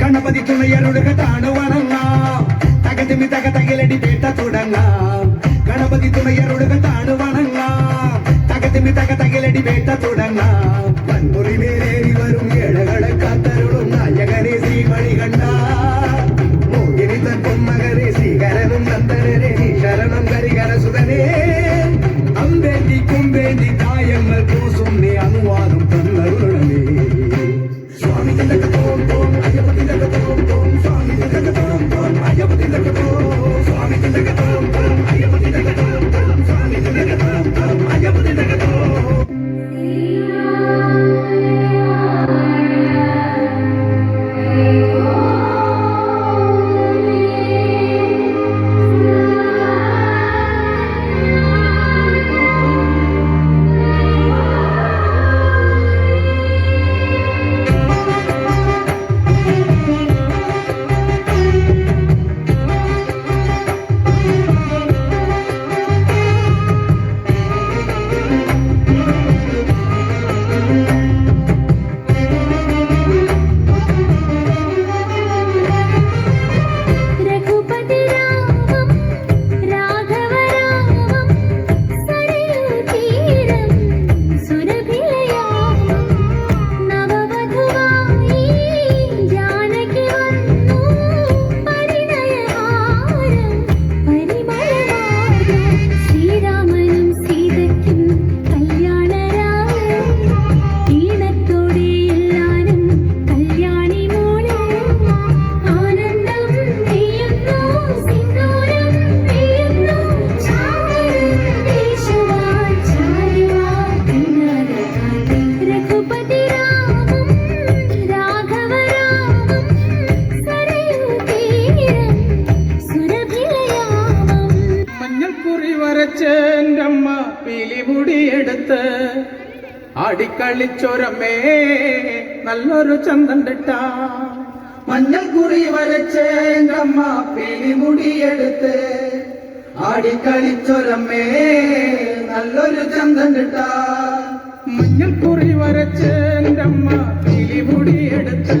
గణపతి తులయరుడుగ తాడువనన్నా. తగతిమి తగ తగిలడి పేట చూడన్నా గణపతి తులయరుడుగ తాడువనన్నా. తగతిమి తగ తగిలడి పేట കളിച്ചൊരമ്മേ നല്ലൊരു ചന്തണ്ടിട്ട മഞ്ഞൾ കുറി വരച്ചേങ്കമ്മ പിലിമുടിയെടുത്ത് ആടിക്കളിച്ചൊരമ്മേ നല്ലൊരു ചന്തണ്ടിട്ട മഞ്ഞൾ കുറി വരച്ചേങ്കമ്മ പിലിമുടിയെടുത്ത്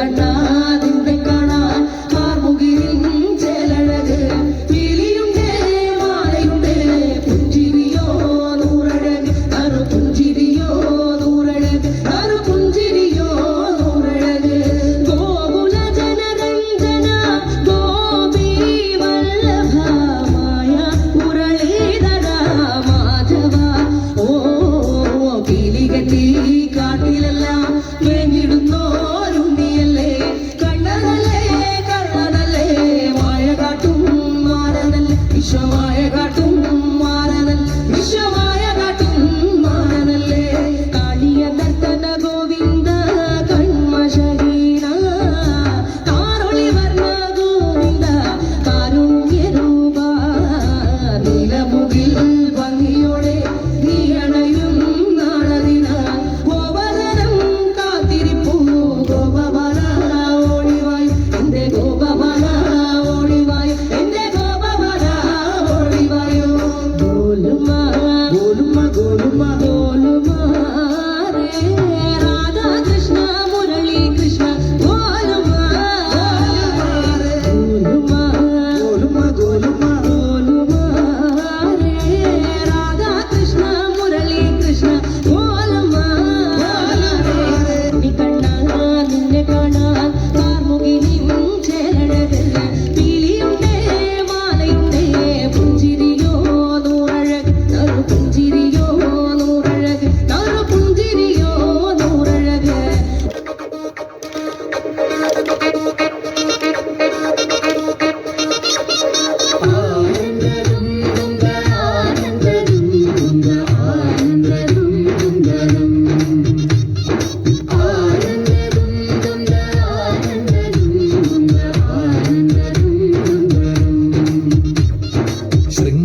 tak tak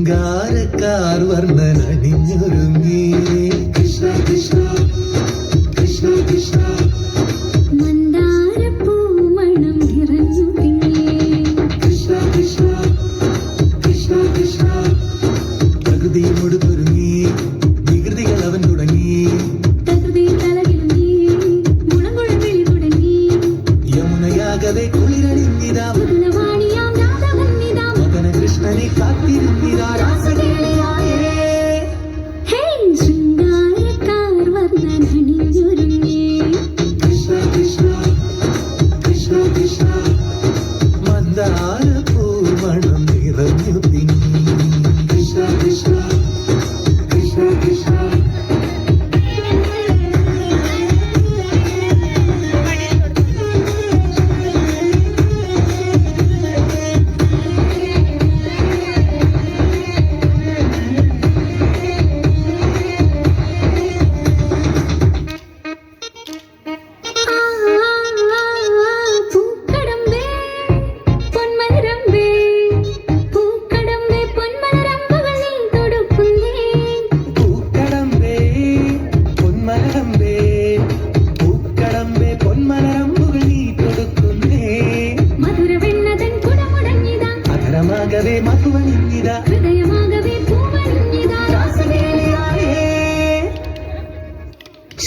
ശൃംഗാരക്കാർ വർണനടിഞ്ഞൊരുങ്ങി. Krishna Krishna.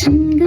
Mm-hmm.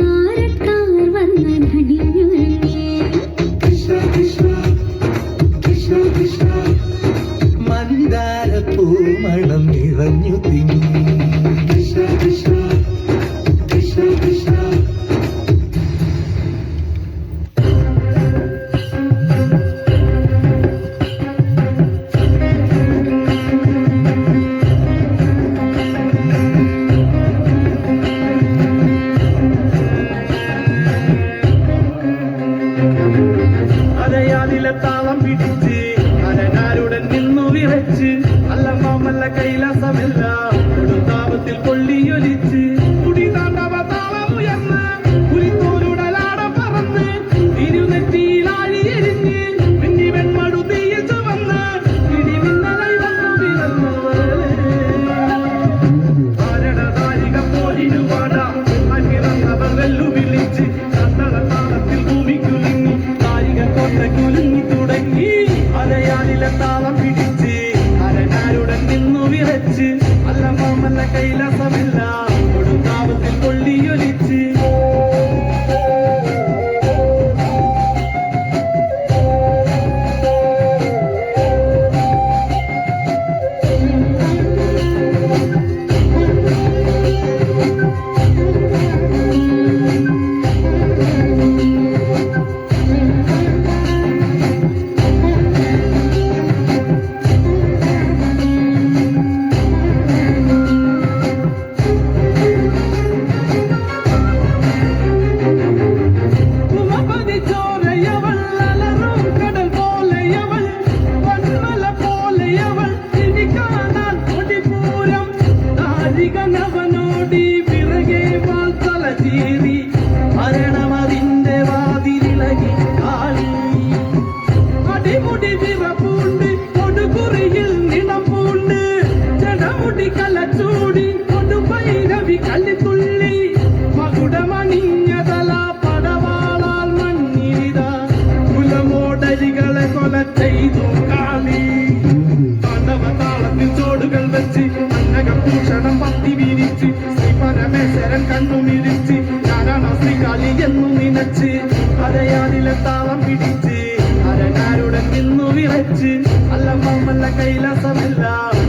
വെച്ച്. അല്ല മാമല്ല കൈലാസമല്ല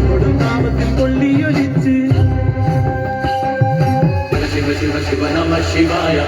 കൊടുനാമത്തിൽ കൊള്ളിയൊലിച്ച്. ശിവ ശിവ ശിവ നമ ശിവായ.